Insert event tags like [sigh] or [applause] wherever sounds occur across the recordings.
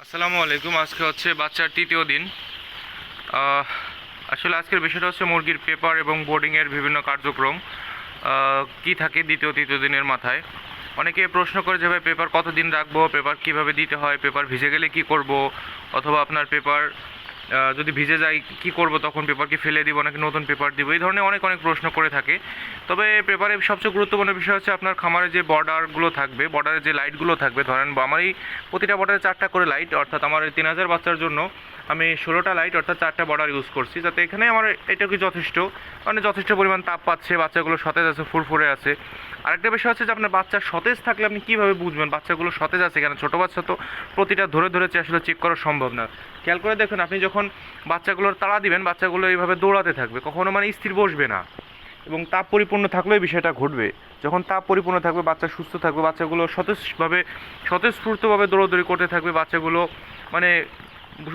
আসসালামু আলাইকুম। আজকে হচ্ছে বাচ্চার তৃতীয় দিন। আসলে আজকের বিষয়টা হচ্ছে মুরগির পেপার এবং বোর্ডিংয়ের বিভিন্ন কার্যক্রম। কি থাকে দ্বিতীয় তৃতীয় দিনের মাথায়? অনেকে প্রশ্ন করে যে, ভাই, পেপার কতদিন রাখব? পেপার কীভাবে দিতে হয়? পেপার ভিজে গেলে কি করব? অথবা, আপনার পেপার যদি ভিজে যায় কি করব তখন পেপারকে ফেলে দিব নাকি নতুন পেপার দিব? এই ধরনের অনেক অনেক প্রশ্ন করে থাকে। তবে পেপারে সবচেয়ে গুরুত্বপূর্ণ বিষয় হচ্ছে আপনার খামারে যে বর্ডারগুলো থাকবে বর্ডারে যে লাইটগুলো থাকবে, ধরেন আমার এই প্রতিটা বর্ডারে চারটা করে লাইট অর্থাৎ আমার এই তিন হাজার বাচ্চার জন্য আমি ষোলোটা লাইট অর্থাৎ চারটা বর্ডার ইউজ করছি, যাতে এখানে আমার এটা কি যথেষ্ট? মানে যথেষ্ট পরিমাণ তাপ পাচ্ছে, বাচ্চাগুলো সতেজ আছে, ফুরফুরে আছে। আরেকটা বিষয় হচ্ছে যে আপনার বাচ্চা সতেজ থাকলে আপনি কীভাবে বুঝবেন? বাচ্চাগুলো সতেজ আছে কেন? ছোটো বাচ্চা তো প্রতিটা ধরে ধরে আসলে চেক করা সম্ভব না। খেয়াল করে দেখুন, আপনি যখন বাচ্চাগুলোর তাড়া দিবেন, বাচ্চাগুলো এইভাবে দৌড়াতে থাকবে, কখনো মানে স্থির বসবে না। এবং তাপ পরিপূর্ণ থাকলেও বিষয়টা ঘটবে। যখন তাপ পরিপূর্ণ থাকবে, বাচ্চা সুস্থ থাকবে, বাচ্চাগুলো সতেজভাবে স্বতঃস্ফূর্তভাবে দৌড়াদৌড়ি করতে থাকবে, বাচ্চাগুলো মানে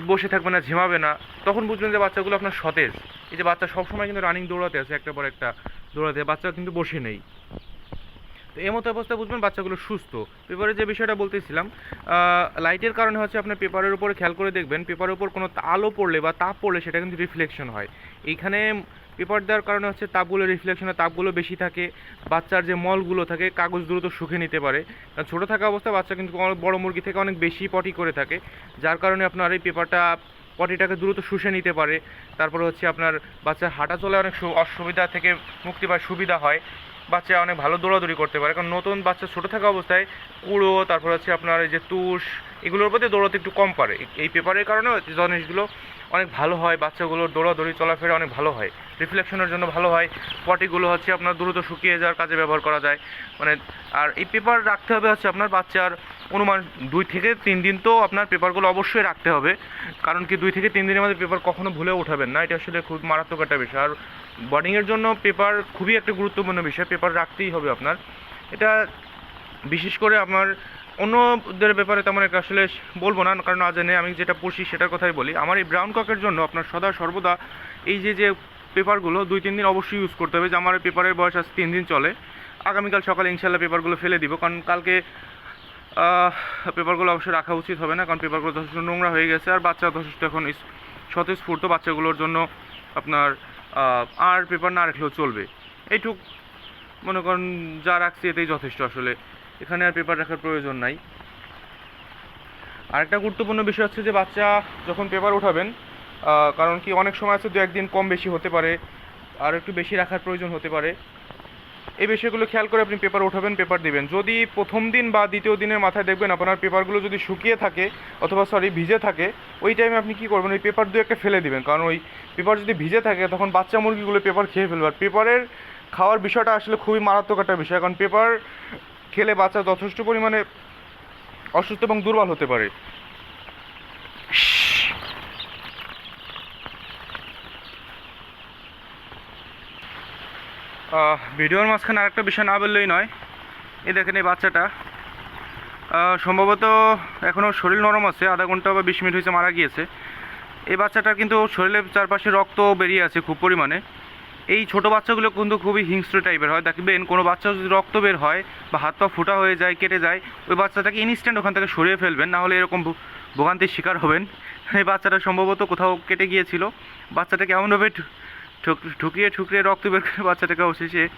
বস- থাকবে না, ঝিমাবে না। তখন বুঝবেন যে বাচ্চাগুলো আপনার সতেজ। এই যে বাচ্চা সবসময় কিন্তু রানিং দৌড়াতে আছে একটা পর একটা দৌড়াতে। বাচ্চা কিন্তু বসে নেই। তো এই মতো অবস্থায় বুঝবেন বাচ্চাগুলো সুস্থ। পেপারের যে বিষয়টা বলতেছিলাম লাইটের কারণে হচ্ছে আপনার পেপারের উপরে খেয়াল করে দেখবেন, পেপারের উপর কোনো আলো পড়লে বা তাপ পড়লে সেটা কিন্তু রিফ্লেকশন হয়। এইখানে পেপার দেওয়ার কারণে হচ্ছে তাপগুলো রিফ্লেকশনে তাপগুলো বেশি থাকে, বাচ্চার যে মলগুলো থাকে, কাগজ দ্রুত শুকে নিতে পারে। কারণ ছোটো থাকা অবস্থায় বাচ্চা কিন্তু বড় মুরগি থেকে অনেক বেশি পটি করে থাকে, যার কারণে আপনার এই পেপারটা পটিটাকে দ্রুত শুষে নিতে পারে। তারপরে হচ্ছে আপনার বাচ্চার হাঁটা চলে অনেক অসুবিধা থেকে মুক্তি পায়, সুবিধা হয়। বাচ্চা অনেক ভালো দৌড়াদৌড়ি করতে পারে। কারণ নতুন বাচ্চা ছোটো থাকা অবস্থায় কুড়ো, তারপর হচ্ছে আপনার এই যে তুষ এগুলোর প্রতি দৌড়াতে একটু কম পারে। এই- পেপারের কারণে জিনিসগুলো অনেক ভালো হয়, বাচ্চাগুলোর দৌড়াদৌড়ি, চলাফেরা অনেক ভালো হয়। রিফ্লেকশনের জন্য ভালো হয়। পটিগুলো হচ্ছে আপনার দ্রুত শুকিয়ে যাওয়ার কাজে ব্যবহার করা যায়। মানে আর এই পেপার রাখতে হবে হচ্ছে আপনার বাচ্চার অনুমান দুই থেকে তিন দিন তো আপনার পেপারগুলো অবশ্যই রাখতে হবে। কারণ কি দুই থেকে তিন দিনের মধ্যে পেপার কখনো ভুলেও উঠাবেন না। এটা আসলে খুব মারাত্মক একটা বিষয়। আর বোর্ডিংয়ের জন্য পেপার খুবই একটা গুরুত্বপূর্ণ বিষয়। পেপার রাখতেই হবে আপনার। এটা বিশেষ করে আমার অন্যদের ব্যাপারে তেমন একটা আসলে বলব না, কারণ না জানে আমি যেটা পড়ছি সেটার কথাই বলি। আমার এই ব্রাউন ককের জন্য আপনার সদা সর্বদা এই যে যে পেপারগুলো দুই, তিন দিন অবশ্যই ইউজ করতে হবে, যে আমার পেপারের বয়স আজ তিন দিন চলে। আগামীকাল সকালে ইনশাল্লাহ পেপারগুলো ফেলে দিব, কারণ কালকে পেপারগুলো অবশ্যই রাখা উচিত হবে না, কারণ পেপারগুলো যথেষ্ট নোংরা হয়ে গেছে, আর বাচ্চা যথেষ্ট এখন স্বতঃস্ফূর্ত বাচ্চাগুলোর জন্য আপনার আর পেপার না রাখলেও চলবে। এইটুক মনে করেন যা রাখছি এতেই যথেষ্ট আসলে। এখানে আর পেপার রাখার প্রয়োজন নাই। আরেকটা গুরুত্বপূর্ণ বিষয় হচ্ছে যে বাচ্চা যখন পেপার উঠাবেন কারণ কি অনেক সময় আছে দু একদিন কম বেশি হতে পারে, আর একটু বেশি রাখার প্রয়োজন হতে পারে। এই বিষয়গুলো খেয়াল করে আপনি পেপার উঠাবেন পেপার দিবেন। যদি প্রথম দিন বা দ্বিতীয় দিনের মাথায় দেখবেন আপনার পেপারগুলো যদি শুকিয়ে থাকে অথবা সরি ভিজে থাকে, ওই টাইমে আপনি কি করবেন? ওই পেপার দু একটা ফেলে দিবেন। কারণ ওই পেপার যদি ভিজে থাকে, তখন বাচ্চা মুরগিগুলো পেপার খেয়ে ফেলবে। আর পেপারের খাওয়ার বিষয়টা আসলে খুবই মারাত্মক একটা বিষয়। কারণ পেপার খেলে বাচ্চা যথেষ্ট পরিমাণে অসুস্থ এবং দুর্বল হতে পারে। ভিডিওর মাঝখানে আরেকটা বিষয় না বললেই নয়। এই দেখেন এই বাচ্চাটা। সম্ভবত এখনও শরীর নরম আছে, আধা ঘণ্টা বা বিশ মিনিট হয়েছে মারা গিয়েছে। এই বাচ্চাটার কিন্তু শরীরের চারপাশে রক্ত বেরিয়ে আছে খুব পরিমাণে। এই ছোট বাচ্চাগুলো কিন্তু খুবই হিংস্র টাইপের হয়। দেখবেন কোনো বাচ্চা যদি রক্ত বের হয় বা হাত পা ফুটা হয়ে যায়, কেটে যায়, ওই বাচ্চাটাকে ইনস্ট্যান্ট ওখান থেকে সরিয়ে ফেলবেন। না হলে এরকম ভোগান্তির শিকার হবেন। [laughs] এই বাচ্চাটা সম্ভবত কোথাও কেটে গিয়েছিল। বাচ্চাটাকে এমনভাবে ঠুক- ঠুকিয়ে ঠুকরিয়ে রক্ত বের করে বাচ্চাটাকে অবশেষে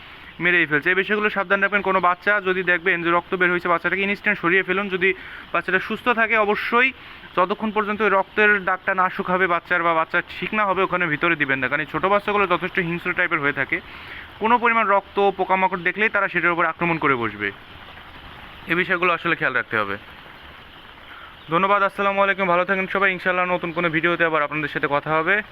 মেরেই ফেলছে। এই বিষয়গুলো সাবধান রাখবেন। কোনো বাচ্চা যদি দেখবেন যে রক্ত বের হয়েছে, বাচ্চাটাকে ইনস্ট্যান্ট সরিয়ে ফেলুন। যদি বাচ্চাটা সুস্থ থাকে, অবশ্যই যতক্ষণ পর্যন্ত ওই রক্তের দাগটা না শুকাবে বাচ্চার বা বাচ্চা ঠিক না হবে, ওখানে ভিতরে দিবেন না। কারণ ছোটো বাচ্চাগুলো যথেষ্ট হিংস্র টাইপের হয়ে থাকে। কোনো পরিমাণ রক্ত, পোকামাকড় দেখলেই তারা সেটার উপর আক্রমণ করে বসবে। এই বিষয়গুলো আসলে খেয়াল রাখতে হবে। ধন্যবাদ, আসসালামু আলাইকুম। ভালো থাকেন সবাই। ইনশাল্লাহ নতুন কোনো ভিডিওতে আবার আপনাদের সাথে কথা হবে।